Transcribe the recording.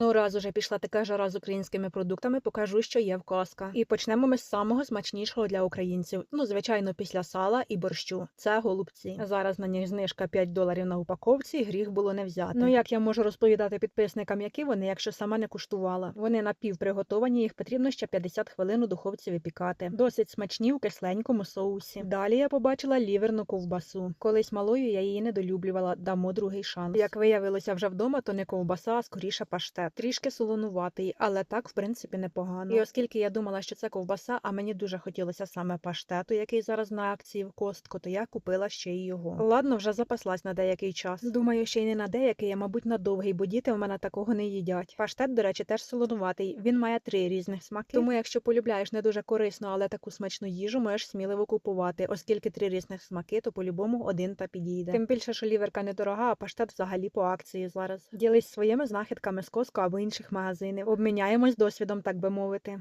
Ну, раз уже пішла така жара з українськими продуктами, покажу, що є в Коска. І почнемо ми з самого смачнішого для українців. Ну, звичайно, після сала і борщу. Це голубці. Зараз на них знижка 5 доларів на упаковці, гріх було не взяти. Ну як я можу розповідати підписникам, які вони, якщо сама не куштувала? Вони напівприготовані, їх потрібно ще 50 хвилин у духовці випікати. Досить смачні в кисленькому соусі. Далі я побачила ліверну ковбасу. Колись малою я її недолюблювала, дамо другий шанс. Як виявилося вже вдома, то не ковбаса, а скоріше паштет. Трішки солонуватий, але так, в принципі, непогано. І оскільки я думала, що це ковбаса, а мені дуже хотілося саме паштету, який зараз на акції в костку, то я купила ще й його. Ладно, вже запаслась на деякий час. Думаю, ще й не на деякий, а мабуть на довгий, бо діти в мене такого не їдять. Паштет, до речі, теж солонуватий. Він має три різних смаки. Тому, якщо полюбляєш не дуже корисну, але таку смачну їжу, можеш сміливо купувати, оскільки три різних смаки, то по-любому один та підійде. Тим більше, що ліверка недорога, а паштет взагалі по акції зараз. Ділись своїми знахідками з Коско або інших магазинів. Обміняємось досвідом, так би мовити.